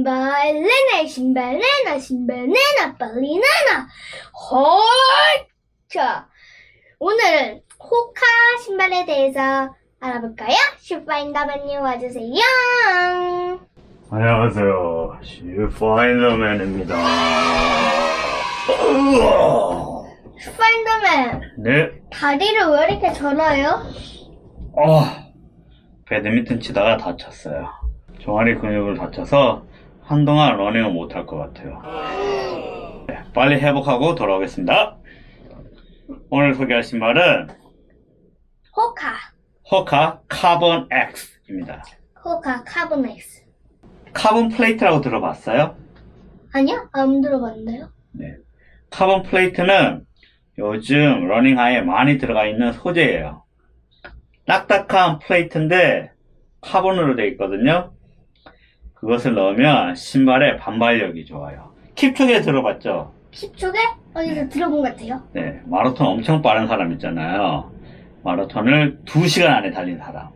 신발 레나, 신발 레나, 신발 레나, 빨리 레나. 헐! 자, 오늘은 호카 신발에 대해서 알아볼까요? 슈파인더맨님 와주세요. 안녕하세요. 슈파인더맨입니다. 으아! 슈파인더맨, 네. 다리를 왜 이렇게 절어요? 아, 배드민턴 치다가 다쳤어요. 종아리 근육을 다쳐서 한동안 러닝을 못할 것 같아요. 네, 빨리 회복하고 돌아오겠습니다. 오늘 소개할 신발은 호카, 호카 카본 X입니다. 호카 카보넥스. 카본 플레이트라고 들어봤어요? 아니요? 안 들어봤는데요? 네. 카본 플레이트는 요즘 러닝화에 많이 들어가 있는 소재예요. 딱딱한 플레이트인데 카본으로 되어 있거든요. 그것을 넣으면 신발의 반발력이 좋아요. 킵촉에 들어봤죠? 킵촉에 어디서 들어본 것 같아요? 네. 마라톤 엄청 빠른 사람 있잖아요. 마라톤을 2시간 안에 달린 사람.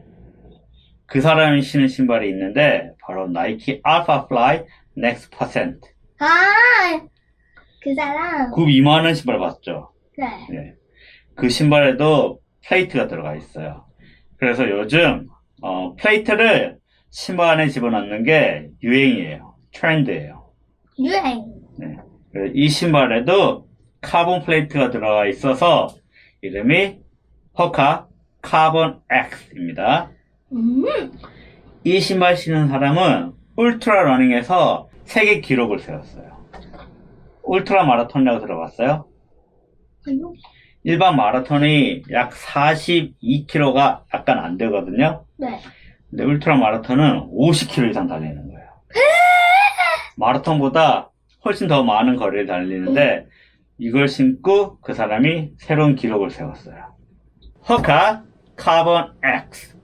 그 사람이 신은 신발이 있는데 바로 나이키 알파 플라이 넥스 퍼센트. 아, 그 사람. 굽 2만 원 신발 봤죠? 네. 네. 그 신발에도 플레이트가 들어가 있어요. 그래서 요즘 어, 플레이트를 신발 안에 집어넣는 게 유행이에요. 트렌드예요. 유행. 그래서 이 신발에도 카본 플레이트가 들어가 있어서 이름이 허카 카본 X입니다. 음, 이 신발 신은 사람은 울트라 러닝에서 세계 기록을 세웠어요. 울트라 마라톤이라고 들어봤어요? 아니요. 일반 마라톤이 약 42km가 약간 안 되거든요. 네. 근데 울트라 마라톤은 50km 이상 달리는 거예요. 마라톤보다 훨씬 더 많은 거리를 달리는데 이걸 신고 그 사람이 새로운 기록을 세웠어요. 허카 카본 X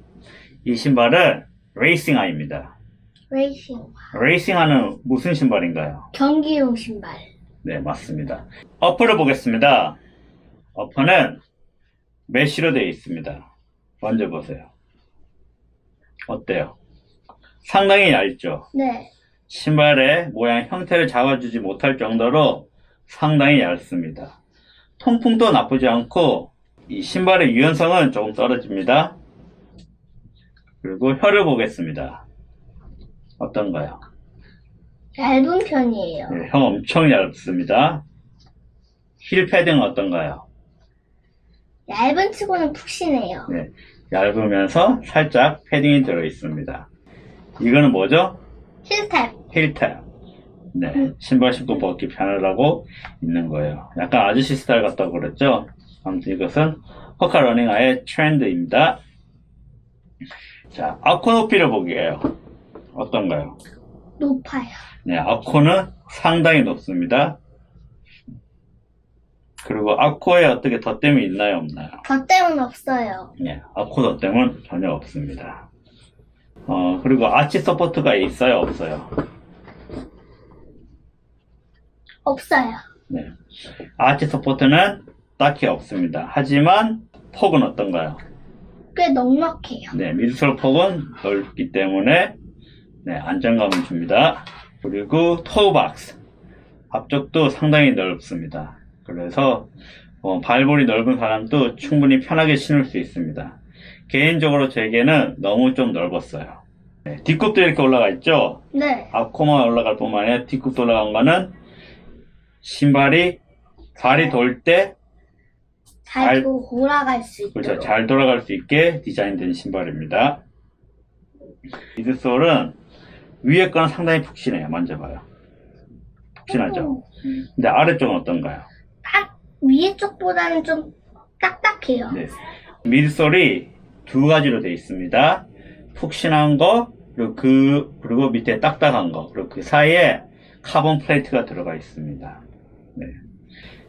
이 신발은 레이싱화입니다. 레이싱. 레이싱화는 무슨 신발인가요? 경기용 신발. 네, 맞습니다. 어퍼를 보겠습니다. 어퍼는 메쉬로 되어 있습니다. 먼저 보세요. 어때요? 상당히 얇죠? 네. 신발의 모양 형태를 잡아주지 못할 정도로 상당히 얇습니다. 통풍도 나쁘지 않고 이 신발의 유연성은 조금 떨어집니다. 그리고 혀를 보겠습니다. 어떤가요? 얇은 편이에요. 네, 혀 엄청 얇습니다. 힐 패딩은 어떤가요? 얇은 치고는 푹신해요. 네, 얇으면서 살짝 패딩이 들어 있습니다. 이거는 뭐죠? 힐탭. 힐탭. 네, 음. 신발 신고 벗기 편하라고 있는 거예요. 약간 아저씨 스타일 같다고 그랬죠? 아무튼 이것은 허카 러닝화의 트렌드입니다. 자, 아코 높이를 보기에요. 어떤가요? 높아요. 네, 아코는 상당히 높습니다. 그리고 아코에 어떻게 덧댐이 있나요, 없나요? 덧댐은 없어요. 네, 아코 덧댐은 전혀 없습니다. 어, 그리고 아치 서포트가 있어요, 없어요? 없어요. 네. 아치 서포트는 딱히 없습니다. 하지만 폭은 어떤가요? 꽤 넉넉해요. 네, 미드솔 폭은 넓기 때문에 네, 안정감을 줍니다. 그리고 토우박스 앞쪽도 상당히 넓습니다. 그래서 어, 발볼이 넓은 사람도 충분히 편하게 신을 수 있습니다. 개인적으로 제게는 너무 좀 넓었어요. 네, 뒷굽도 이렇게 올라가 있죠? 네. 앞코만 올라갈 뿐만 아니라 뒷굽도 올라간 거는 신발이 발이 돌때 잘 잘- 돌아갈 수 있도록. 그렇죠. 잘 돌아갈 수 있게 디자인된 신발입니다. 미드솔은 위에 거는 상당히 푹신해요. 만져봐요. 푹신하죠? 근데 아래쪽은 어떤가요? 딱 위에 쪽보다는 좀 딱딱해요. 네. 미드솔이 두 가지로 되어 있습니다. 푹신한 거, 그리고 그, 그리고 밑에 딱딱한 거, 그리고 그 사이에 카본 플레이트가 들어가 있습니다. 네.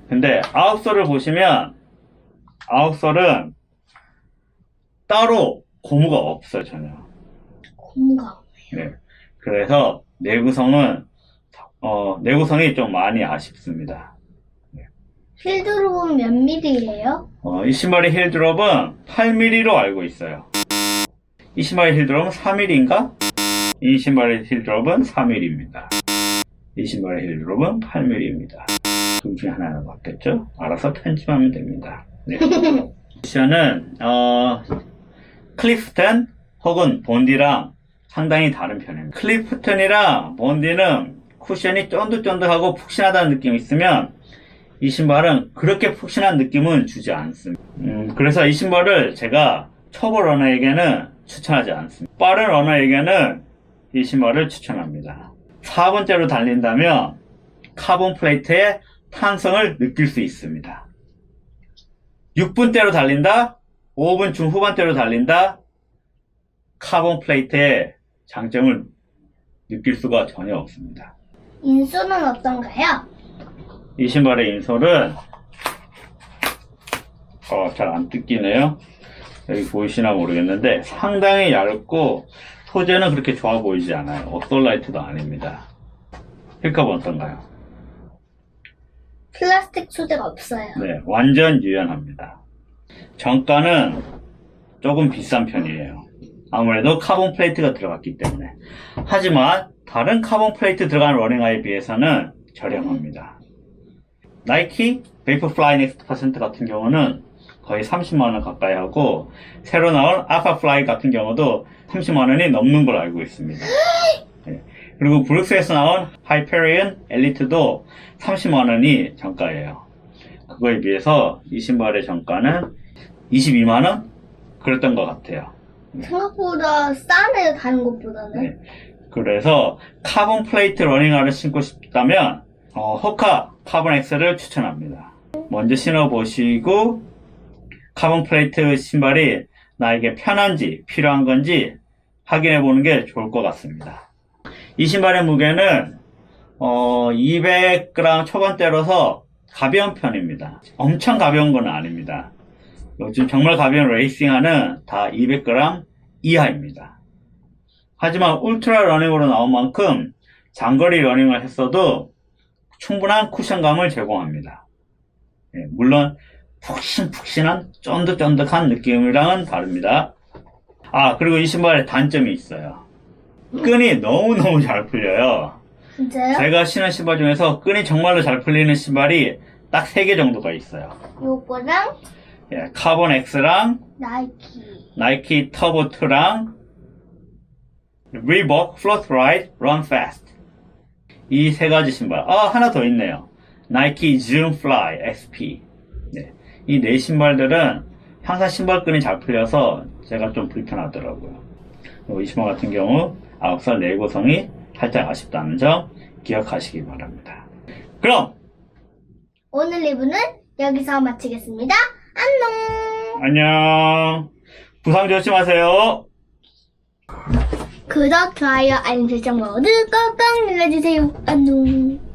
근데 아웃솔을 보시면, 아웃솔은 따로 고무가 없어요, 전혀. 고무가. 네. 그래서 내구성은, 어, 내구성이 좀 많이 아쉽습니다. 필드로는 몇 밀리예요? 어, 이 신발의 힐드롭은 8mm로 알고 있어요. 이 신발의 힐드롭은 3mm인가? 이 신발의 힐 드롭은 3mm입니다. 이 신발의 힐 드롭은 8mm입니다. 둘 중에 하나는 맞겠죠? 알아서 편집하면 됩니다. 네. 쿠션은 어, 클리프턴 혹은 본디랑 상당히 다른 편입니다. 클리프턴이랑 본디는 쿠션이 쫀득쫀득하고 푹신하다는 느낌이 있으면 이 신발은 그렇게 푹신한 느낌은 주지 않습니다. 음, 그래서 이 신발을 제가 초보 러너에게는 추천하지 않습니다. 빠른 러너에게는 이 신발을 추천합니다. 4번째로 달린다면 카본 플레이트의 탄성을 느낄 수 있습니다. 6분대로 달린다? 5분 중후반대로 달린다? 카본 플레이트의 장점을 느낄 수가 전혀 없습니다. 인수는 어떤가요? 이 신발의 인솔은 어, 잘 안 뜯기네요. 여기 보이시나 모르겠는데 상당히 얇고 소재는 그렇게 좋아 보이지 않아요. 옥솔라이트도 아닙니다. 힐컵은 어떤가요? 플라스틱 소재가 없어요. 네, 완전 유연합니다. 정가는 조금 비싼 편이에요. 아무래도 카본 플레이트가 들어갔기 때문에. 하지만 다른 카본 플레이트 들어간 러닝화에 비해서는 저렴합니다. 나이키 베이퍼플라이 넥스트 퍼센트 같은 경우는 거의 30만원 가까이 하고 새로 나온 아파플라이 같은 경우도 30만원이 넘는 걸 알고 있습니다. 네. 그리고 브룩스에서 나온 하이페리언 엘리트도 30만원이 정가예요. 그거에 비해서 이 신발의 정가는 22만원? 그랬던 것 같아요. 생각보다 싸네요, 다른 것보다는. 네. 그래서 카본 플레이트 러닝화를 신고 싶다면 어, 호카 카본 X를 추천합니다. 먼저 신어보시고 카본 플레이트 신발이 나에게 편한지 필요한 건지 확인해 보는 게 좋을 것 같습니다. 이 신발의 무게는 어, 200g 초반대로서 가벼운 편입니다. 엄청 가벼운 건 아닙니다. 요즘 정말 가벼운 레이싱화는 다 200g 이하입니다. 하지만 울트라 러닝으로 나온 만큼 장거리 러닝을 했어도 충분한 쿠션감을 제공합니다. 예, 물론 푹신푹신한 쫀득쫀득한 느낌이랑은 다릅니다. 아 그리고 이 신발에 단점이 있어요. 끈이 너무너무 잘 풀려요. 진짜요? 제가 신은 신발 중에서 끈이 정말로 잘 풀리는 신발이 딱 3개 정도가 있어요. 요거랑 예, 카본 X랑 나이키. 나이키 터보 2랑 리복 플로트 라이트 런 패스트 이 세 가지 신발. 아 하나 더 있네요. 나이키 줌 플라이 XP 네. 이 네 신발들은 항상 신발끈이 잘 풀려서 제가 좀 불편하더라고요. 이 신발 같은 경우 아웃살 내구성이 살짝 아쉽다는 점 기억하시기 바랍니다. 그럼! 오늘 리뷰는 여기서 마치겠습니다. 안녕! 안녕! 부상 조심하세요 구독, 좋아요, 알림 설정 모두 꼭꼭 눌러주세요. 안녕!